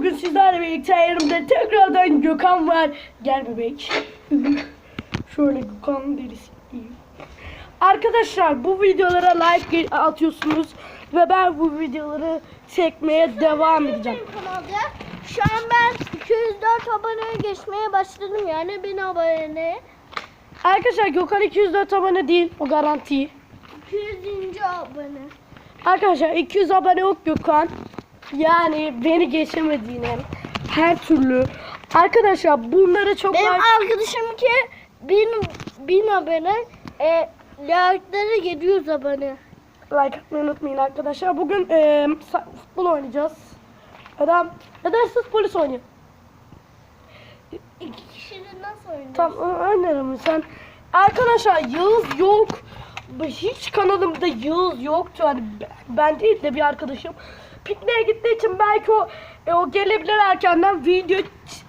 Bugün sizlerle birlikte yanımda tekrardan Gökhan var. Gel bebek. Şöyle Gökhan derisi. Arkadaşlar bu videolara like atıyorsunuz ve ben bu videoları çekmeye devam edeceğim. Kanalda. Şu an ben 204 aboneye geçmeye başladım yani 1000 abone. Arkadaşlar Gökhan 204 abone değil o garanti. 200. abone. Arkadaşlar 200 abone yok Gökhan. Yani beni geçemediğine her türlü. Arkadaşlar bunları çok Benim like- arkadaşım ki 1000 1000 abone. E, like'ları 700 abone. like atmayı unutmayın arkadaşlar. Bugün sa- futbol oynayacağız. Adam neden siz polis oynuyor? İki kişinin nasıl oynuyor? Tamam oynarım sen. Arkadaşlar Yağız yok. Hiç kanalımda Yağız yoktu. Hani ben değil de bir arkadaşım. Pikniğe gittiği için belki o e, o gelebilir erkenden video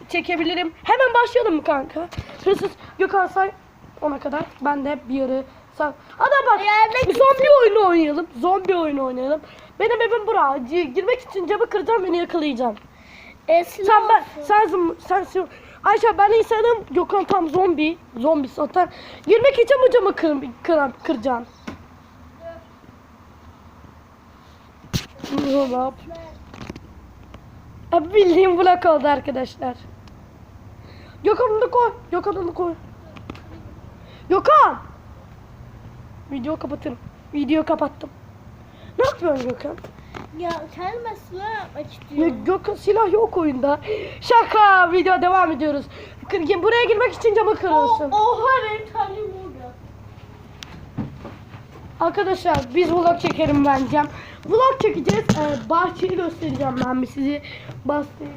çekebilirim. Hemen başlayalım mı kanka? Hırsız Gökhan say ona kadar. Ben de bir yarı sen. Hadi bak. Bir zombi oyunu oynayalım. Zombi oyunu oynayalım. Benim evim bura. Girmek için camı kıracağım beni yakalayacağım. E, Sen ben sen sen sen Ayşe ben insanım Gökhan tam zombi zombi zaten girmek için bu camı kır, kır, kıracaksın. Ne? Abi bildiğim blok oldu arkadaşlar. Gökhan'ı da koy. Gökhan'ı da koy. Gökhan! Video kapatırım. Video kapattım. Ne yapıyorsun Gökhan? Ya kendime silah yapmak Ya. Gökhan silah yok oyunda. Şaka video devam ediyoruz. Buraya girmek için camı kırıyorsun. oha benim talim orada. Arkadaşlar biz vlog çekerim bence. Vlog çekeceğiz. Ee, bahçeyi göstereceğim ben bir sizi. Bahçeyi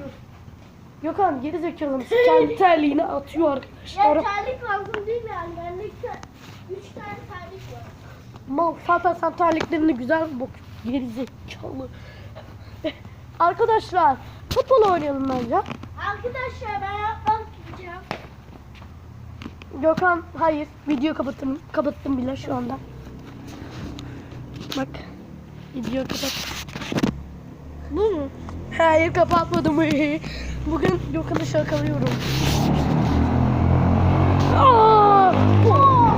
Gökhan geri zekalı mısın? Kendi terliğini atıyor arkadaşlar. Ya terlik lazım değil mi yani? Bende üç tane terlik var. Mal zaten sen terliklerini güzel bak. Geri zekalı. Arkadaşlar futbol oynayalım bence. Arkadaşlar ben yapmak gideceğim. Gökhan hayır video kapattım kapattım bile şu anda. Bak video kapat. Bu mu? Hayır kapatmadım. Bugün Gökhan'ı şakalıyorum. Aa! Aa!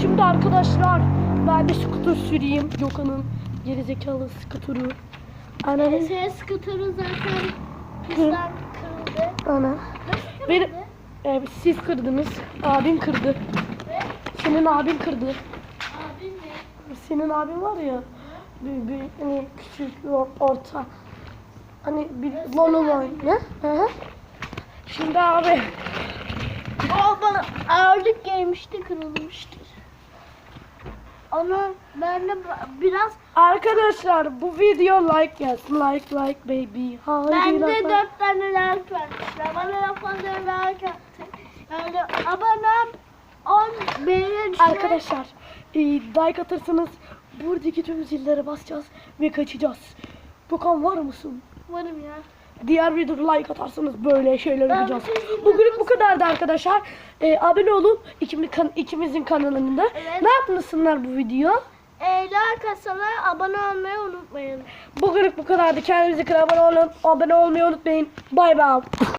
Şimdi arkadaşlar ben bir skuter süreyim. Gökhan'ın gerizekalı skuturu. Ananı Senin skuterın zaten pistten kırıldı. ana. Nasıl Benim kırıldı? Evet, siz kırdınız. Abin kırdı. Senin abin kırdı. Senin abin var ya. Bir, bir hani küçük, or- orta. Hani bir lonun oyun. Ne? Hı hı. Şimdi abi. O bana ağırlık gelmişti kırılmıştır. Onu ben de biraz Arkadaşlar bu video like gelsin. Like like baby. Haydi ben de like. dört tane like vermişler. Bana fazla like attı. Yani abonem 10 beğeni düşme. Arkadaşlar e, like atarsanız buradaki tüm zillere basacağız ve kaçacağız. Gökhan var mısın? Varım ya. Diğer videoda like atarsanız böyle şeyler Ben yapacağız. şey Bugünlük bu kadardı arkadaşlar. Ee, abone olun ikimiz kan, ikimizin kanalında. Evet. Ne yapmışsınlar bu video? E, like atsalar abone olmayı unutmayın. Bugünlük bu kadardı. Kendinize abone olun. Abone olmayı unutmayın. Bay bay.